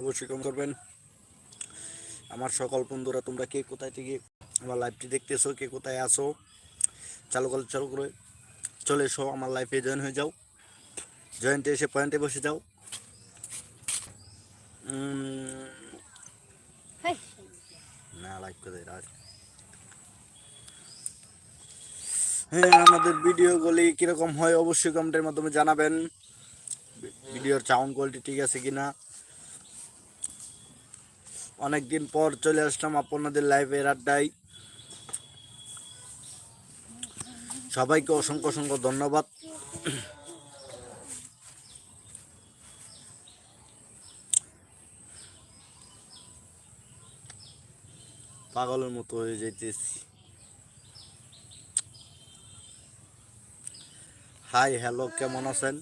অবশ্যই কম করবেন। আমার সকল বন্ধুরা, তোমরা কে কোথায় থেকে আমার লাইভটি দেখতেছো, কে কোথায় আসো চালু করে চালু করে চলে এসো, আমার লাইফে জয়েন হয়ে যাও। জয়েন্টে এসে পয়েন্টে বসে যাও। না লাইক করে রাজ। হ্যাঁ আমাদের ভিডিওগুলি কীরকম হয় অবশ্যই কমেন্টের মাধ্যমে জানাবেন। ভিডিওর সাউন্ড কোয়ালিটি ঠিক আছে কিনা? অনেকদিন পর চলে আসলাম আপনাদের লাইভের আড্ডায়। সবাইকে অসংখ্য অসংখ্য ধন্যবাদ। পাগলের মতো হয়ে যাইতেছি। হাই হ্যালো কেমন আছেন?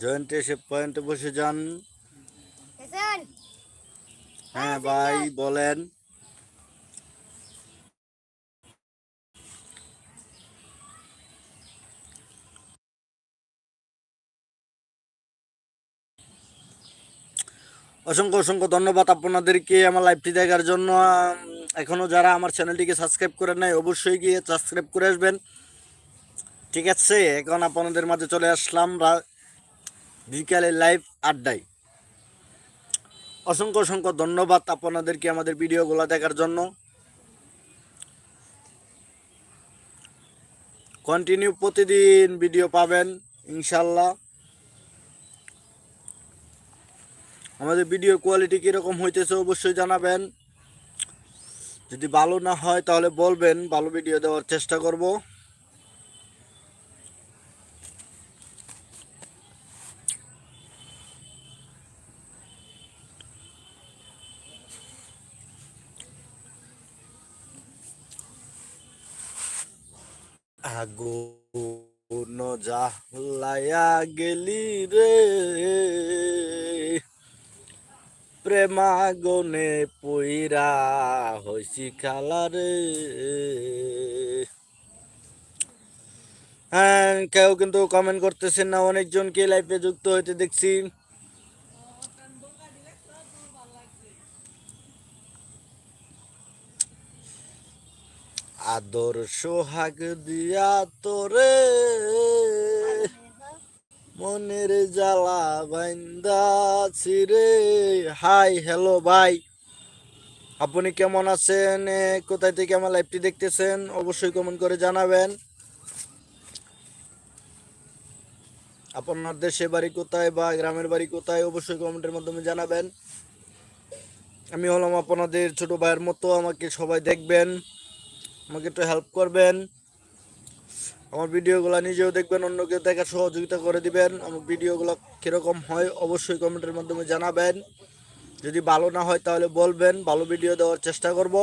জয়েন্টে এসে পয়েন্টে বসে যান। হ্যাঁ ভাই বলেন। অসংখ্য অসংখ্য ধন্যবাদ আপনাদেরকে আমার লাইভটি দেখার জন্য। আম, এখনও যারা আমার চ্যানেলটিকে সাবস্ক্রাইব করে নাই অবশ্যই গিয়ে সাবস্ক্রাইব করে আসবেন। ঠিক আছে এখন আপনাদের মাঝে চলে আসলাম। বিকালে লাইভ আড্ডায়। অসংখ্য অসংখ্য ধন্যবাদ আপনাদেরকে আমাদের ভিডিওগুলো দেখার জন্য। কন্টিনিউ প্রতিদিন ভিডিও পাবেন, ইনশাল্লাহ। আমাদের ভিডিও কোয়ালিটি কীরকম হইতেছে অবশ্যই জানাবেন। যদি ভালো না হয় তাহলে বলবেন, ভালো ভিডিও দেওয়ার চেষ্টা করব আগুন জাহলায়া গেলি রে প্রেমাগনে পইরা হইছি খালা রে হ্যাঁ কেউ কিন্তু কমেন্ট করতেছেন না অনেকজনকে লাইফে যুক্ত হইতে দেখছি। আদর সোহাগ দিয়া তোরে। মনের জ্বালা বাইন্দা রে। হাই, হ্যালো ভাই। আপনি কেমন আছেন? কোথায় থেকে আমার লাইভটি দেখতেছেন? অবশ্যই কমেন্ট করে জানাবেন। আপনার দেশে বাড়ি কোথায় বা গ্রামের বাড়ি কোথায়, অবশ্যই কমেন্টের মাধ্যমে জানাবেন। আমি হলাম আপনাদের ছোট ভাইয়ের মতো, আমাকে সবাই দেখবেন, আমাকে একটু হেল্প করবেন। আমার ভিডিওগুলো নিজেও দেখবেন, অন্যকে দেখার সহযোগিতা করে দিবেন। আমার ভিডিওগুলো কীরকম হয় অবশ্যই কমেন্টের মাধ্যমে জানাবেন। যদি ভালো না হয় তাহলে বলবেন, ভালো ভিডিও দেওয়ার চেষ্টা করব।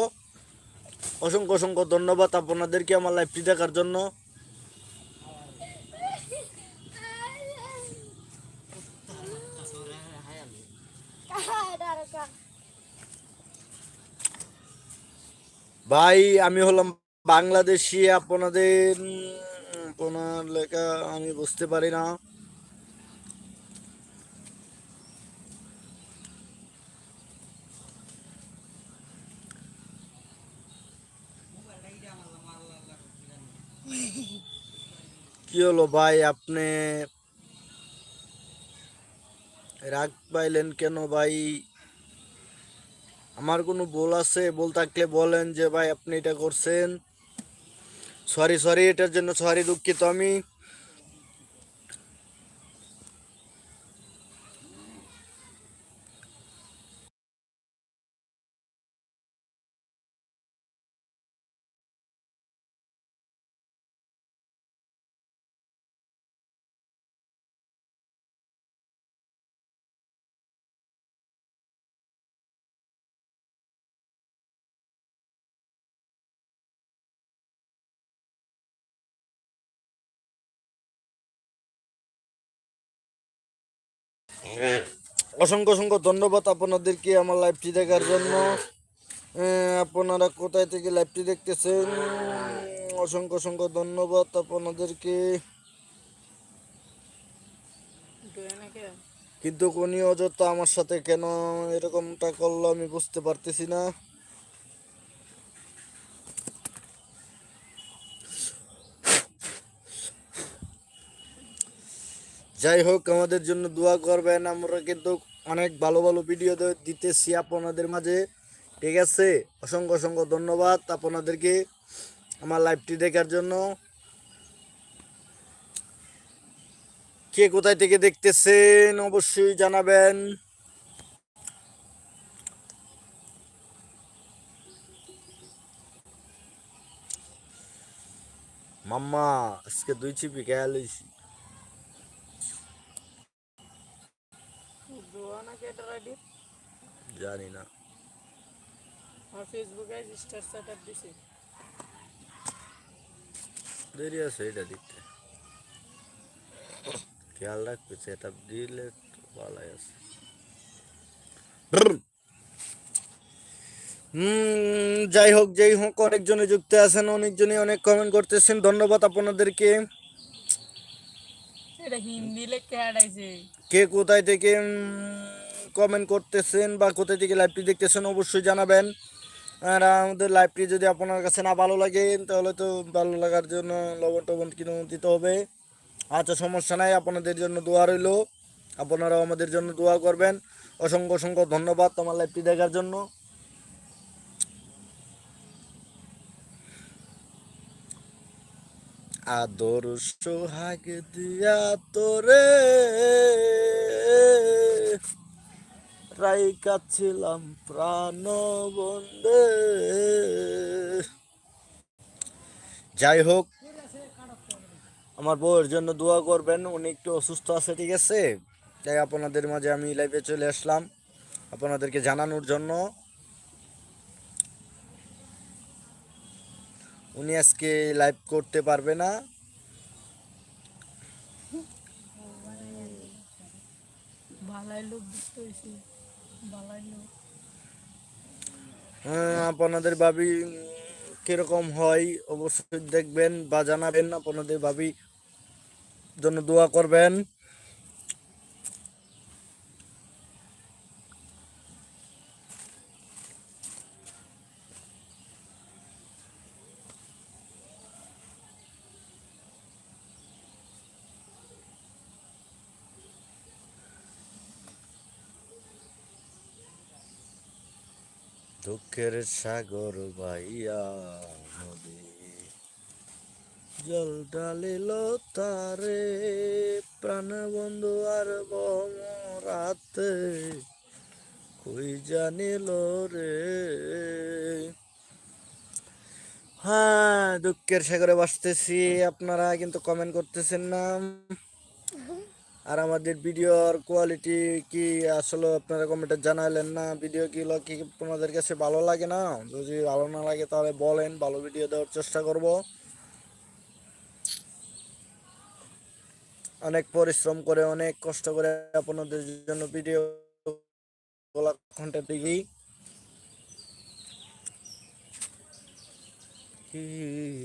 অসংখ্য অসংখ্য ধন্যবাদ আপনাদেরকে আমার লাইভটি দেখার জন্য। ভাই, আমি হলাম বাংলাদেশি, আপনাদের লেখা আমি বুঝতে পারি না। কি হলো ভাই? আপনি রাগ পাইলেন কেন ভাই? আমার কোনো ভুল আছে? ভুল থাকলে বলেন যে ভাই আপনি এটা করছেন। সরি সরি এটার জন্য সরি দুঃখিত আমি। অসংখ্য অসংখ্য ধন্যবাদ আপনাদেরকে আমার লাইভটি দেখার জন্য। আপনারা কোথায় থেকে লাইভটি দেখতেছেন? অসংখ্য অসংখ্য ধন্যবাদ আপনাদেরকে। কিন্তু কোনি অযথা আমার সাথে কেন এরকমটা করল আমি বুঝতে পারতেছি না। যাই হোক আমাদের জন্য দোয়া করবেন। আমরা কিন্তু অনেক ভালো ভালো ভিডিও দিতেছি আপনাদের মাঝে। ঠিক আছে? অসংখ্য অসংখ্য ধন্যবাদ আপনাদেরকে আমার লাইভটি দেখার জন্য। কে কোথায় থেকে দেখতেছেন অবশ্যই জানাবেন। মাম্মা, আজকে দুই চিপি খেয়াল হয়েছি জানি না ফেসবুকে স্টার সেটআপ দিছি। দেরি আছে এটা দিতে। খেয়াল রাখবে সেটা দিলে ভালোই আছে। হুম যাই হোক যাই হোক অনেকজনে যুক্ত আছেন অনেকজনে অনেক কমেন্ট করতেছেন। ধন্যবাদ আপনাদেরকে। এটা হিন্দি লেখা কে কোথায় থেকে? কমেন্ট করতেছেন বা কোথায় থেকে লাইভটি দেখতেছেন অবশ্যই জানাবেন। আর আমাদের লাইভটি যদি আপনার কাছে না ভালো লাগে, তাহলে তো ভালো লাগার জন্য লবণ টবণ কিনে দিতে হবে। আচ্ছা সমস্যা নাই, আপনাদের জন্য দোয়া রইল। আপনারাও আমাদের জন্য দোয়া করবেন। অসংখ্য অসংখ্য ধন্যবাদ তোমার লাইভটি দেখার জন্য। আদর সোহাগ দিয়া তোরে। রাইকা ছিলাম প্রাণ বন্দে যাই হোক, আমার বউয়ের জন্য দোয়া করবেন, উনি একটু অসুস্থ আছে, ঠিক আছে? তাই আপনাদের মাঝে আমি লাইভে চলে আসলাম। আপনাদেরকে জানানোর জন্য। উনি আজকে লাইভ করতে পারবে না। ভালাই লোক দেখতে হ্যাঁ, আপনাদের ভাবি কীরকম হয় অবশ্যই দেখবেন বা জানাবেন। আপনাদের ভাবি জন্য দোয়া করবেন। দুঃখের সাগর ভাইয়া নদী। জল ডালিল তারে, প্রাণ বন্ধু আর রাতে। কই জানিল রে? হ্যাঁ দুঃখের সাগরে বাসতেছি, আপনারা কিন্তু কমেন্ট করতেছেন না। আর আমাদের ভিডিওর কোয়ালিটি কি আসলে আপনারা কমেন্টে জানালেন না? ভিডিও কি ল- কি আপনাদের কাছে ভালো লাগে না? যদি ভালো না লাগে তাহলে বলেন, ভালো ভিডিও দেওয়ার চেষ্টা করব। অনেক পরিশ্রম করে, অনেক কষ্ট করে আপনাদের জন্য ভিডিও কন্টেন্ট দিই কি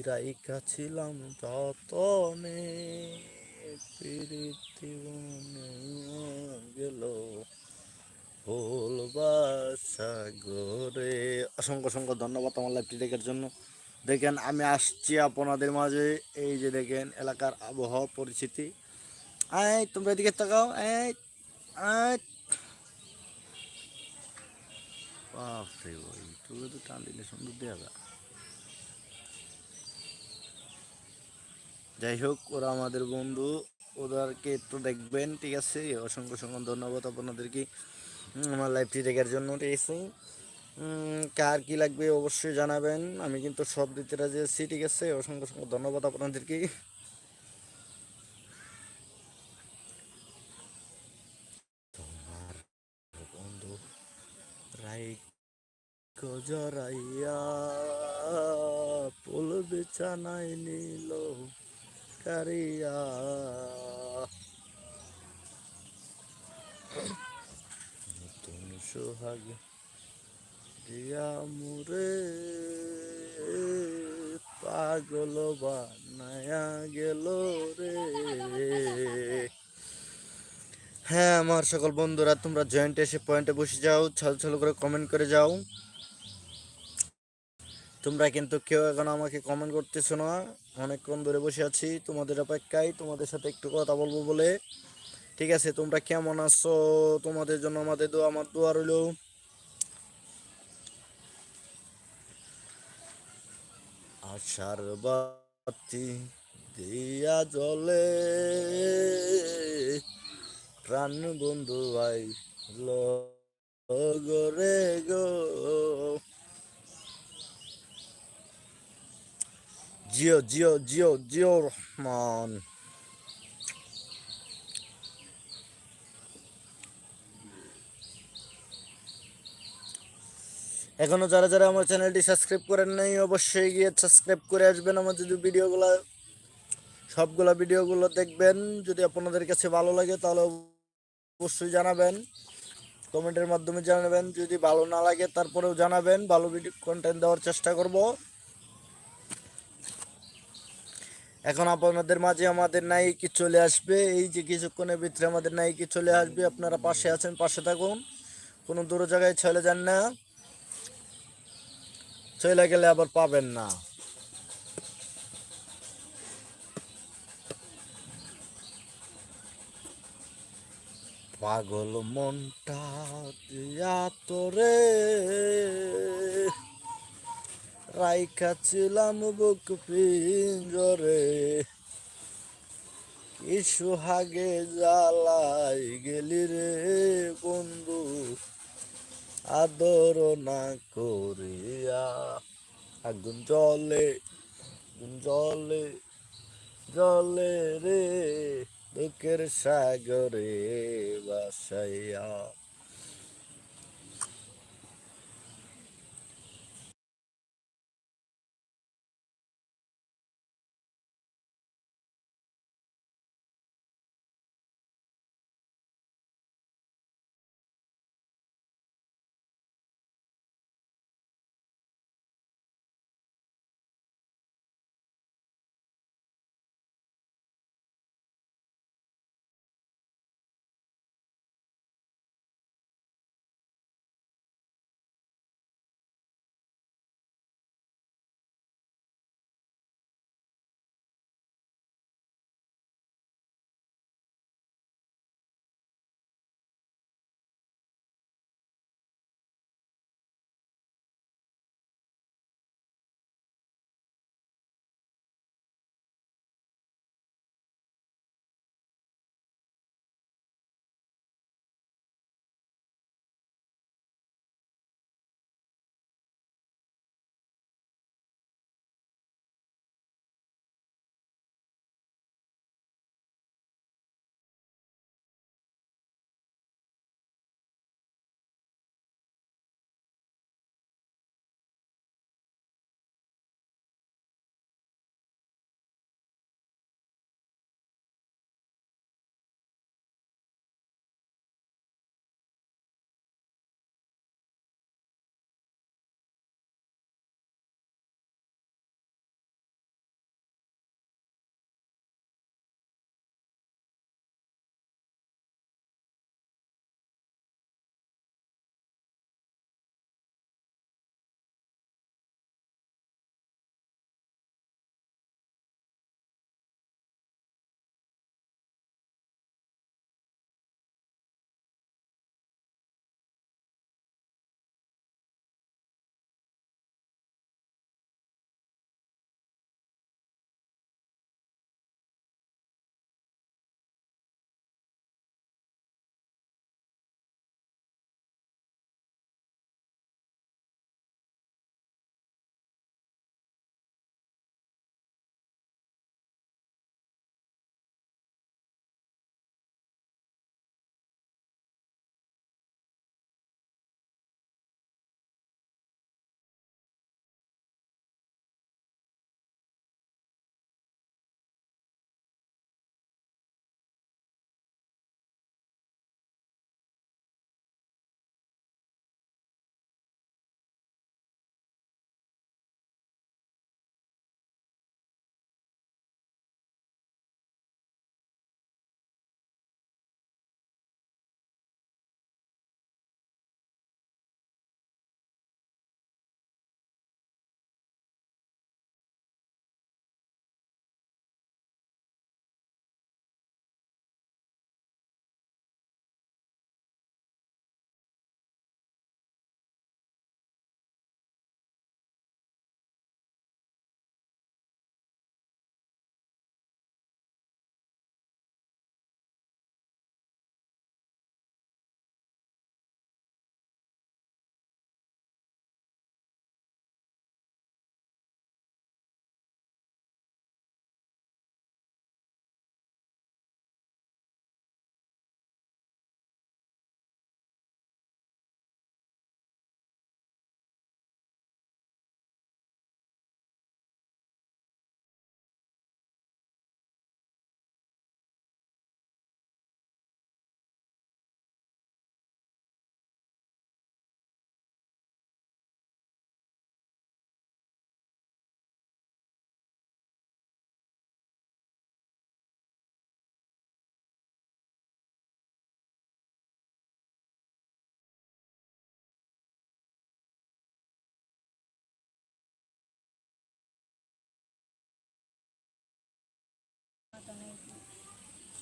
রাইকা ছিলাম যতনে। অসংখ্য অসংখ্য ধন্যবাদ আমার লাইভটি দেখার জন্য। দেখেন, আমি আসছি আপনাদের মাঝে। এই যে দেখেন, এলাকার আবহাওয়া পরিস্থিতি। আয় তোমরা এদিকে তাকাও। এই বাপরে তুই তো টান দিলে সুন্দর দেওয়া যাই হোক, ওরা আমাদের বন্ধু। ওদেরকে একটু দেখবেন, ঠিক আছে? অসংখ্য অসংখ্য ধন্যবাদ আপনাদেরকে আমার লাইভটি দেখার জন্য, ঠিক আছে? কার কি লাগবে অবশ্যই জানাবেন। আমি কিন্তু সব দিতে রাজি আছি, ঠিক আছে? অসংখ্য অসংখ্য ধন্যবাদ আপনাদেরকে। রাই গজরাইয়া বিছানায় নিল কারিয়া। সোহাগ দিয়া মুরে পাগল বানায়া গেল রে। হ্যাঁ আমার সকল বন্ধুরা, তোমরা জয়েন্টে এসে পয়েন্টে বসে যাও, ছল ছল করে কমেন্ট করে যাও। তোমরা কিন্তু কেউ এখন আমাকে কমেন্ট করতেছো না। অনেকক্ষণ ধরে বসে আছি, তোমাদের অপেক্ষায়, তোমাদের সাথে একটু কথা বলব বলে। ঠিক আছে, তোমরা কেমন আছো? তোমাদের জন্য আমাদের দোয়া, আমার দোয়া রইল। আশার বাতি দিয়া জলে প্রাণ বন্ধু গরে গো। জিও জিও জিও জিও রহমান এখনও যারা যারা আমার চ্যানেলটি সাবস্ক্রাইব করেন নাই, অবশ্যই গিয়ে সাবস্ক্রাইব করে আসবেন আমার যদি ভিডিওগুলো। সবগুলা ভিডিওগুলো দেখবেন। যদি আপনাদের কাছে ভালো লাগে, তাহলে অবশ্যই জানাবেন। কমেন্টের মাধ্যমে জানাবেন। যদি ভালো না লাগে, তারপরেও জানাবেন। ভালো ভিডিও কন্টেন্ট দেওয়ার চেষ্টা করব। এখন আপনাদের মাঝে আমাদের নায়িকি চলে আসবে। এই যে কিছুক্ষণের ভিতরে আমাদের নায়িকি চলে আসবে। আপনারা পাশে আছেন, পাশে থাকুন। কোনো দূর জায়গায় চলে যান না। চলে গেলে আবার পাবেন না। পাগল মনটা তোরে রাইখা ছিলাম বুক পিঞ্জরে। কি সুহাগে জ্বালাই গেলি রে বন্ধু, আদর না করিয়া। আগুন জলে জলে জলে রে দুঃখের সাগরে বাসাইয়া।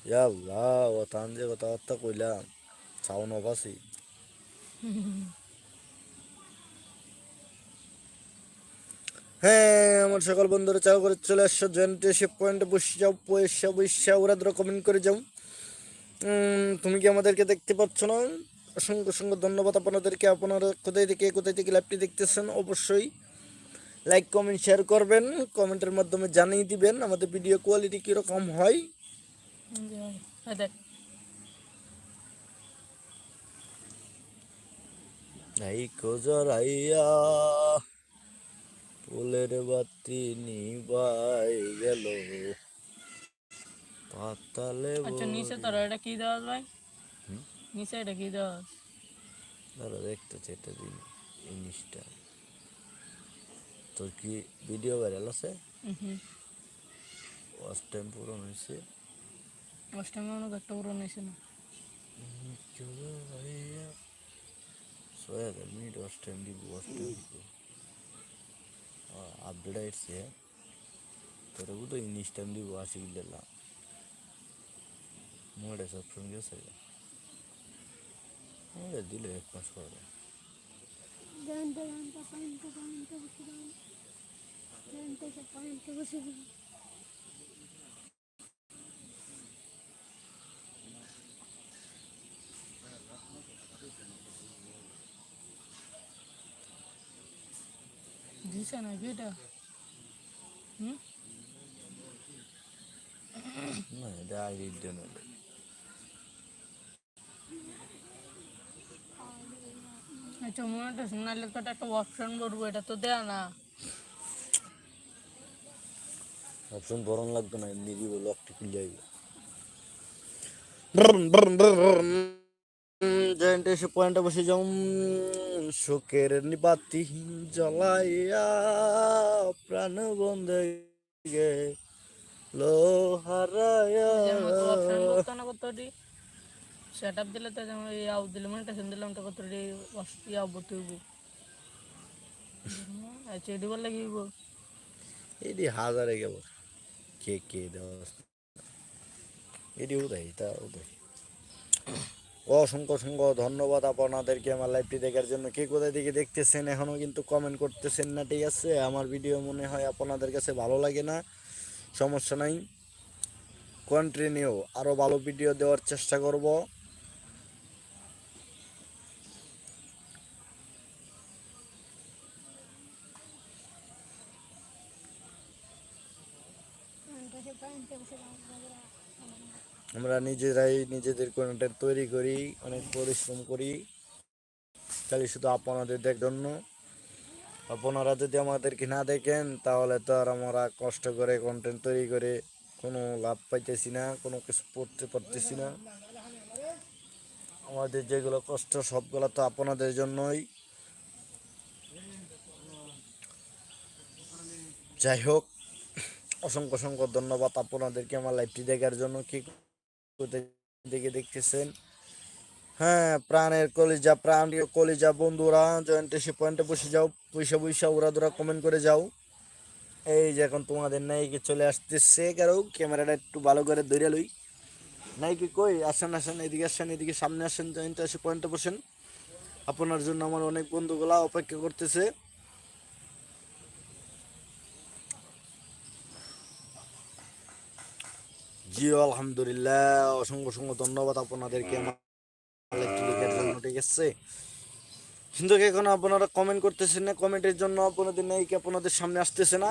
ইয়াল্লাহ ও তান যে কথাবার্তা কইলাম অফ আছি হ্যাঁ আমার সকল বন্ধুরা চাও করে চলে আসছো জয়েন্টেশিপ পয়েন্টে বসে যাও পয়সা বৈশা ওরা ধরো কমেন্ট করে যাও। তুমি কি আমাদেরকে দেখতে পাচ্ছ না? অসংখ্য অসংখ্য ধন্যবাদ আপনাদেরকে। আপনারা কোথায় থেকে কোথায় থেকে লাইভটি দেখতেছেন? অবশ্যই লাইক কমেন্ট শেয়ার করবেন। কমেন্টের মাধ্যমে জানিয়ে দিবেন আমাদের ভিডিও কোয়ালিটি কীরকম হয়। দেখ এই কোজরাইয়া ফুলের বাতি নিবাই গেল। পাতালে আচ্ছা নিচে তোর এটা কি দেওয়া ভাই? নিচে এটা কি দেওয়া ধরো দেখতেছে এটা দিন জিনিসটা তোর কি ভিডিও ভাইরাল আছে? হুম। ওয়াচ টাইম পূরণ হয়েছে। অষ্টমী অনেক একটা পুরো নিয়েছে না ছয় হাজার মিনিট টাইম দিব টাইম দিব আপডেট আসছে তোর তো ইংলিশ টাইম দিব আশি দিলাম মোড়ে সব সঙ্গে গেছে মোড়ে দিলে এক মাস করে জানতে জানতে পয়েন্টে পয়েন্টে বসে দাও জানতে পয়েন্টে বসে দাও দিছে না কি এটা হুম না এটা আইডির জন্য আচ্ছা মনে শোনালে তো একটা অপশন করব এটা তো দেয়া না। অপশন বরং লাগতো না এমনি দিব লকটি খুলে যাইব জয়েন্ট এসে পয়েন্টে বসে যাও শোকের নিবাতি জ্বলাইয়া প্রাণ বন্ধে গে না কত সেট আপ দিলে তো যেমন এই আউ দিলে মানে টেনশন দিলাম তো কত ইয়া বলতে হইব আচ্ছা এটি বললে কি হইব? হাজারে গেল। কে কে দেওয়া? এটি উদয় তা উদয়। অসংখ্য অসংখ্য ধন্যবাদ আপনাদেরকে আমার লাইভটি দেখার জন্য। কে কোথায় দিকে দেখতেছেন এখনও কিন্তু কমেন্ট করতেছেন না, ঠিক আছে? আমার ভিডিও মনে হয় আপনাদের কাছে ভালো লাগে না। সমস্যা নাই। কন্টিনিউ আরও ভালো ভিডিও দেওয়ার চেষ্টা করব। আমরা নিজেরাই নিজেদের কন্টেন্ট তৈরি করি, অনেক পরিশ্রম করি। খালি শুধু আপনাদের দেখ জন্য। আপনারা যদি আমাদেরকে না দেখেন, তাহলে তো আর আমরা কষ্ট করে কন্টেন্ট তৈরি করে কোনো লাভ পাইতেছি না, কোনো কিছু পড়তে পারতেছি না। আমাদের যেগুলো কষ্ট, সবগুলো তো আপনাদের জন্যই। যাই হোক, অসংখ্য অসংখ্য ধন্যবাদ আপনাদেরকে আমার লাইভটি দেখার জন্য। কি থেকে দেখতেছেন। হ্যাঁ প্রাণের কলিজা প্রাণ কলিজা, বন্ধুরা জয়েন্ট এসে পয়েন্টে বসে যাও, পয়সা পয়সা ওরা দোরা কমেন্ট করে যাও। এই যে এখন তোমাদের নাইকে চলে আসতেছে, কারও ক্যামেরাটা একটু ভালো করে ধরে লই। নাইকি কই? আসেন আসেন, এদিকে আসেন, এদিকে সামনে আসেন জয়েন্ট এসে পয়েন্টে বসেন। আপনার জন্য আমার অনেক বন্ধুগুলা অপেক্ষা করতেছে। জি, আলহামদুলিল্লাহ। অসংখ্য অসংখ্য ধন্যবাদ আপনাদেরকে। আমার ঠিক আছে? কিন্তু এখন আপনারা কমেন্ট করতেছেন না? কমেন্টের জন্য আপনাদের নাই কি আপনাদের সামনে আসতেছে না?